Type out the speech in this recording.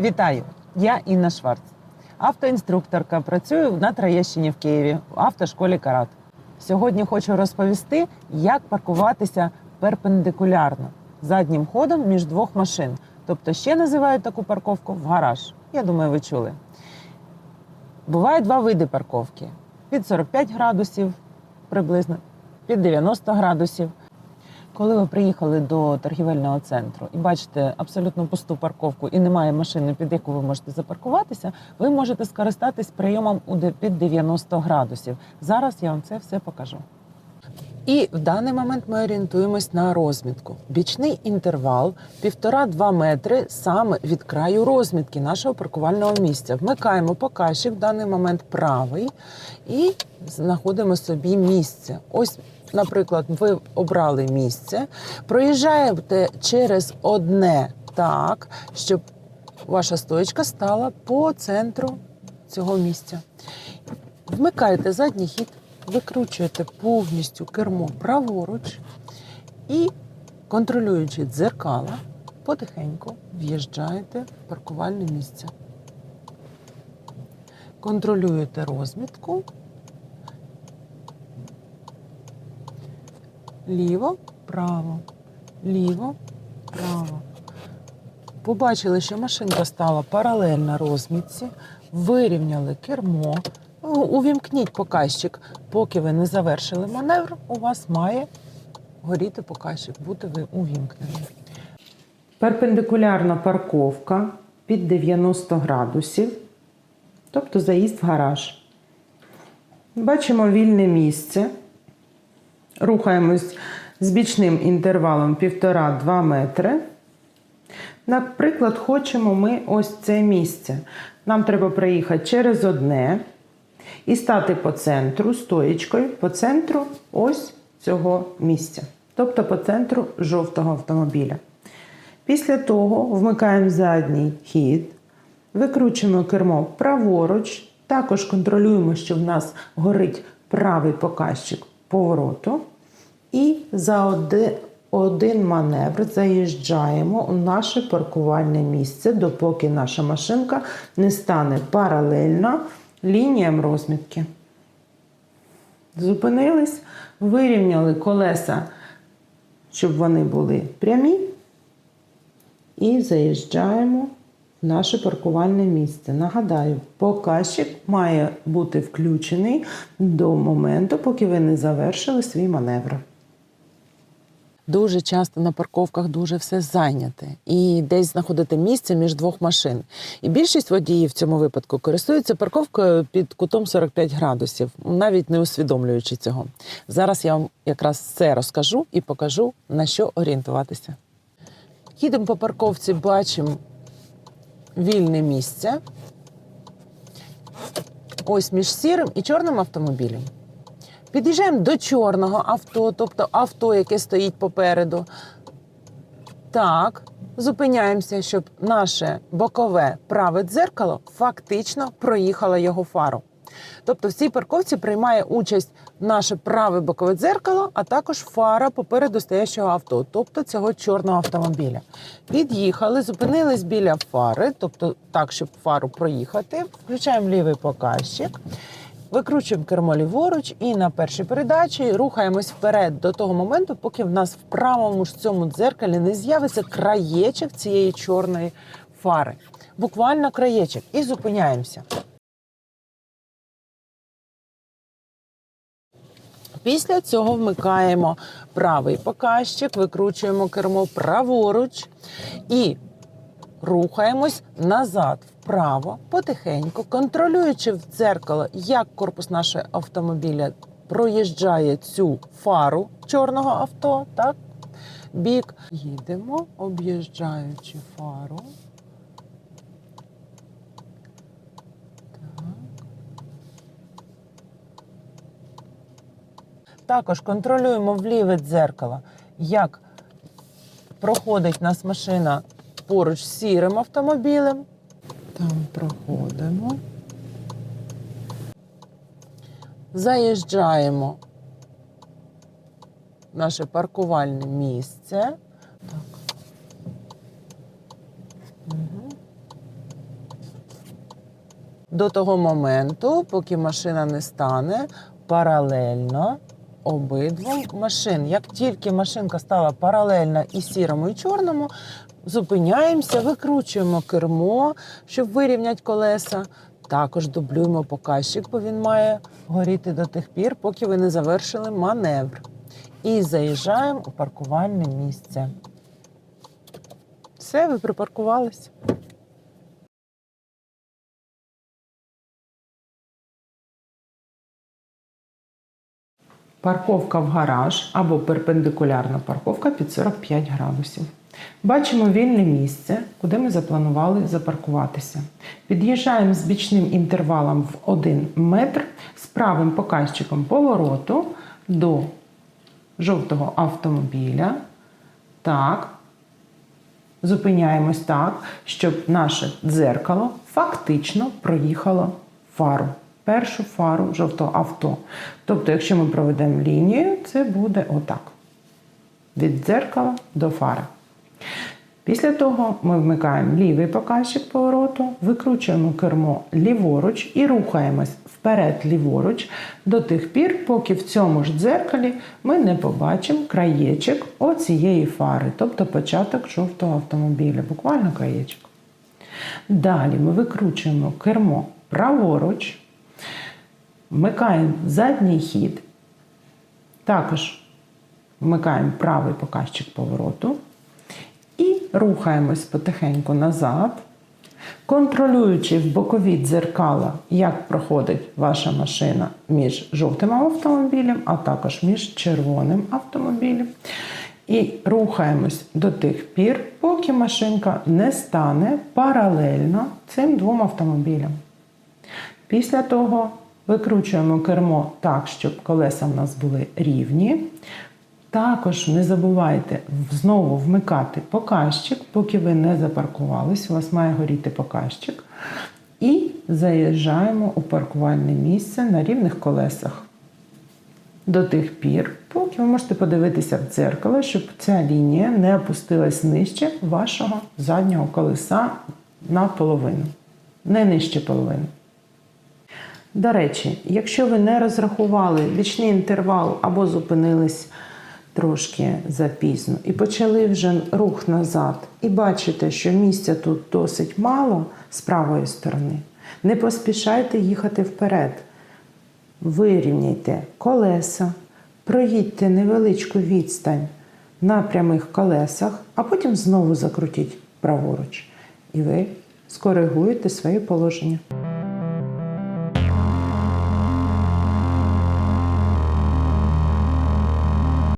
Вітаю! Я Інна Шварц, автоінструкторка. Працюю на Троєщині в Києві в автошколі Карат. Сьогодні хочу розповісти, як паркуватися перпендикулярно заднім ходом між двох машин. Тобто ще називають таку парковку в гараж. Я думаю, ви чули. Буває два види парковки: під 45 градусів приблизно, під 90 градусів. Коли ви приїхали до торгівельного центру і бачите абсолютно пусту парковку і немає машини, під яку ви можете запаркуватися, ви можете скористатись прийомом під 90 градусів. Зараз я вам це все покажу. І в даний момент ми орієнтуємось на розмітку. Бічний інтервал 1,5-2 метри саме від краю розмітки нашого паркувального місця. Вмикаємо показчик, в даний момент правий, і знаходимо собі місце. Ось, наприклад, ви обрали місце, проїжджаєте через одне так, щоб ваша стоечка стала по центру цього місця. Вмикаєте задній хід, викручуєте повністю кермо праворуч і, контролюючи дзеркала, потихеньку в'їжджаєте в паркувальне місце. Контролюєте розмітку. Ліво, право, ліво, право. Побачили, що машинка стала паралельно розмітці, вирівняли кермо. Ну, Увімкніть показчик, поки ви не завершили маневр, у вас має горіти показчик, бути ви увімкнені. Перпендикулярна парковка під 90 градусів, тобто заїзд в гараж. Бачимо вільне місце. Рухаємось з бічним інтервалом 1,5-2 метри. Наприклад, хочемо ми ось це місце. Нам треба проїхати через одне і стати по центру стоїчкою, по центру ось цього місця. Тобто по центру жовтого автомобіля. Після того вмикаємо задній хід, викручуємо кермо праворуч, також контролюємо, що в нас горить правий показчик повороту. І за оди- один маневр заїжджаємо у наше паркувальне місце, допоки наша машинка не стане паралельно лініям розмітки. Зупинились, вирівняли колеса, щоб вони були прямі, і заїжджаємо в наше паркувальне місце. Нагадаю, показчик має бути включений до моменту, поки ви не завершили свій маневр. Дуже часто на парковках дуже все зайняте і десь знаходите місце між двох машин. І більшість водіїв в цьому випадку користуються парковкою під кутом 45 градусів, навіть не усвідомлюючи цього. Зараз я вам якраз це розкажу і покажу на що орієнтуватися. Їдемо по парковці, бачимо вільне місце. Ось між сірим і чорним автомобілем. Під'їжджаємо до чорного авто, тобто авто, яке стоїть попереду. Так, зупиняємося, щоб наше бокове праве дзеркало фактично проїхало його фару. Тобто в цій парковці приймає участь наше праве бокове дзеркало, а також фара попереду стоящого авто, тобто цього чорного автомобіля. Під'їхали, зупинились біля фари, тобто так, щоб фару проїхати. Включаємо лівий показчик. Викручуємо кермо ліворуч і на першій передачі рухаємось вперед до того моменту, поки в нас в правому ж цьому дзеркалі не з'явиться краєчок цієї чорної фари. Буквально краєчок. І зупиняємося. Після цього вмикаємо правий показчик, викручуємо кермо праворуч і рухаємось назад, вправо, потихеньку, контролюючи в дзеркало, як корпус нашого автомобіля проїжджає цю фару чорного авто, так? Бік. Їдемо, об'їжджаючи фару. Також контролюємо в ліве дзеркало, як проходить нас машина поруч з сірим автомобілем. Там проходимо. Заїжджаємо в наше паркувальне місце. Так. Угу. до того моменту, поки машина не стане паралельно обидвом машин. Як тільки машинка стала паралельно і сірому, і чорному, зупиняємося, викручуємо кермо, щоб вирівняти колеса. Також дублюємо показчик, бо він має горіти до тих пір, поки ви не завершили маневр. І заїжджаємо у паркувальне місце. Все, ви припаркувалися. Парковка в гараж або перпендикулярна парковка під 45 градусів. Бачимо вільне місце, куди ми запланували запаркуватися. Під'їжджаємо з бічним інтервалом в 1 метр з правим показчиком повороту до жовтого автомобіля. Так. Зупиняємось так, щоб наше дзеркало фактично проїхало фару. Першу фару жовтого авто. Тобто, якщо ми проведемо лінію, це буде отак. Від дзеркала до фари. Після того ми вмикаємо лівий показчик повороту, викручуємо кермо ліворуч і рухаємось вперед ліворуч до тих пір, поки в цьому ж дзеркалі ми не побачимо краєчок оцієї фари, тобто початок жовтого автомобіля, буквально краєчок. Далі ми викручуємо кермо праворуч, вмикаємо задній хід, також вмикаємо правий показчик повороту. І рухаємось потихеньку назад, контролюючи в бокові дзеркала, як проходить ваша машина між жовтим автомобілем, а також між червоним автомобілем. І рухаємось до тих пір, поки машинка не стане паралельно цим двом автомобілям. Після того викручуємо кермо так, щоб колеса в нас були рівні. Також не забувайте знову вмикати показчик, поки ви не запаркувались, у вас має горіти показчик. І заїжджаємо у паркувальне місце на рівних колесах. До тих пір, поки ви можете подивитися в дзеркало, щоб ця лінія не опустилась нижче вашого заднього колеса на половину, не нижче половини. До речі, якщо ви не розрахували вічний інтервал або зупинились трошки запізно і почали вже рух назад, і бачите, що місця тут досить мало з правої сторони, не поспішайте їхати вперед. Вирівняйте колеса, проїдьте невеличку відстань на прямих колесах, а потім знову закрутіть праворуч. І ви скоригуєте своє положення.